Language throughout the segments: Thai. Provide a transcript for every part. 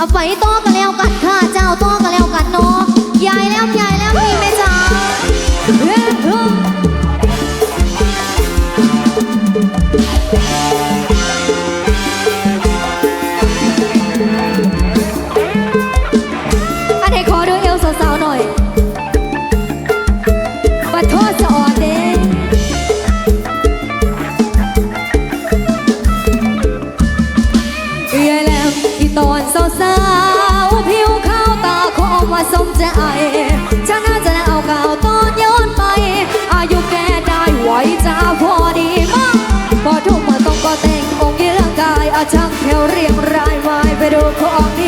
เอาไปต่อกันแล้วกันข้าเจ้าต่อกันแล้วกันเนาะยายแล้วยายแล้วพี่แม่จ๋า ตอนสาวๆผิวขาวตาคมว่าสมใจฉันน่าจะเอาเก่าตอนย้อนไป อายุแกได้ไหวจะพอดีมั้งพอทุกมาต้องก็แต่งองค์ยืนกายอาช่างแถวเรียงรายไม้ไปดูของ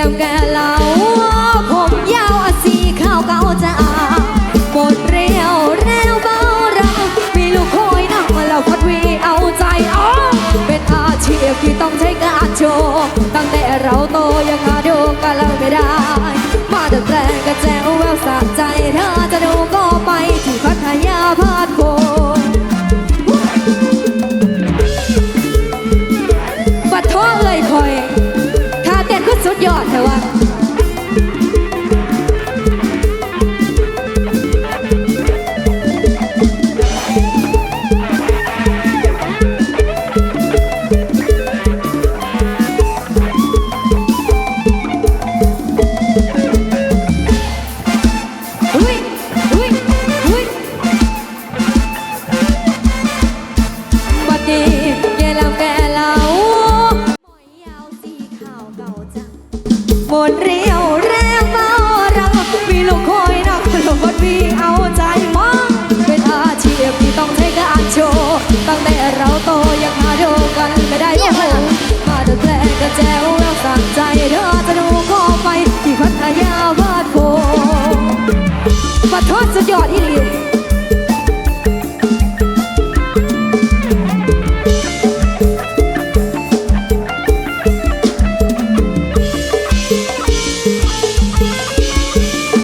ลำแกเหลาผมยาวอาสีข้าวเก่าจะอาหมดเรียวแล้วเบาเรามีลูกคอยนั่งมาแล้วพัดวีเอาใจอ๋อเป็นอาชีพที่ต้องใช้การโชว์ตั้งแต่เราโตยังหาดูกันแล้วไม่ได้ มาแต่แกล้งกระแจงแววสะใจเธอจะดูก็ บนเรียวแรงเบารังมีลูคอยนักลูกบนวีเอาใจมองเป็นอาชีพที่ต้องใช้การโชว์ตั้งแต่เราโตยังหาดูกันไม่ได้ว่ามาดูแลก็แจวแล้วสั่งใจเธอจะดูก็ไปที่พัทยาบ้านโพปะทอดสุดยอดอีหลี